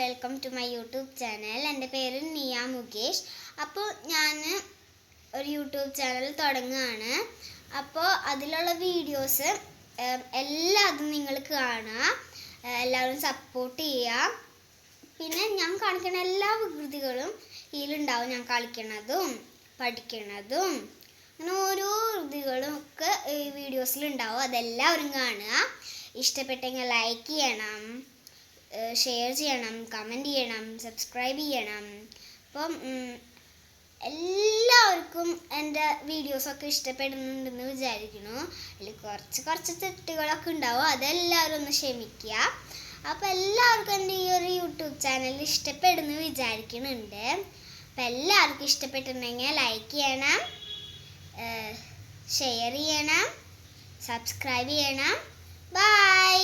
Welcome to my YouTube channel. എന്റെ പേര് നിയ മുകേഷ്. അപ്പോൾ ഞാൻ ഒരു യൂട്യൂബ് ചാനൽ തുടങ്ങുകയാണ്. അപ്പോൾ അതിലുള്ള വീഡിയോസ് എല്ലാതും നിങ്ങൾ കാണുക. എല്ലാവരും സപ്പോർട്ട് ചെയ്യുക. പിന്നെ ഞാൻ കാണിക്കുന്ന എല്ലാ വികൃതികളും ഇതിലുണ്ടാവും. ഞാൻ കളിക്കണതും പഠിക്കണതും അങ്ങനെ ഓരോ വികൃതികളും ഒക്കെ ഈ വീഡിയോസിലുണ്ടാവും. അതെല്ലാവരും കാണുക. ഇഷ്ടപ്പെട്ടെങ്കിൽ ലൈക്ക് ചെയ്യണം. ഷെയർ ചെയ്യണം കമന്റ് ചെയ്യണം സബ്സ്ക്രൈബ് ചെയ്യണം. അപ്പം എല്ലാവർക്കും എന്റെ വീഡിയോസൊക്കെ ഇഷ്ടപ്പെടുന്നുണ്ടെന്ന് വിചാരിക്കുന്നു. അതിൽ കുറച്ച് കുറച്ച് തെറ്റുകളൊക്കെ ഉണ്ടാവും. അതെല്ലാവരും ഒന്ന് ക്ഷമിക്കുക. അപ്പോൾ എല്ലാവർക്കും എന്റെ ഈ ഒരു യൂട്യൂബ് ചാനൽ ഇഷ്ടപ്പെടുന്നു വിചാരിക്കുന്നുണ്ട്. അപ്പം എല്ലാവർക്കും ഇഷ്ടപ്പെട്ടിട്ടുണ്ടെങ്കിൽ ലൈക്ക് ചെയ്യണം ഷെയർ ചെയ്യണം സബ്സ്ക്രൈബ് ചെയ്യണം. ബൈ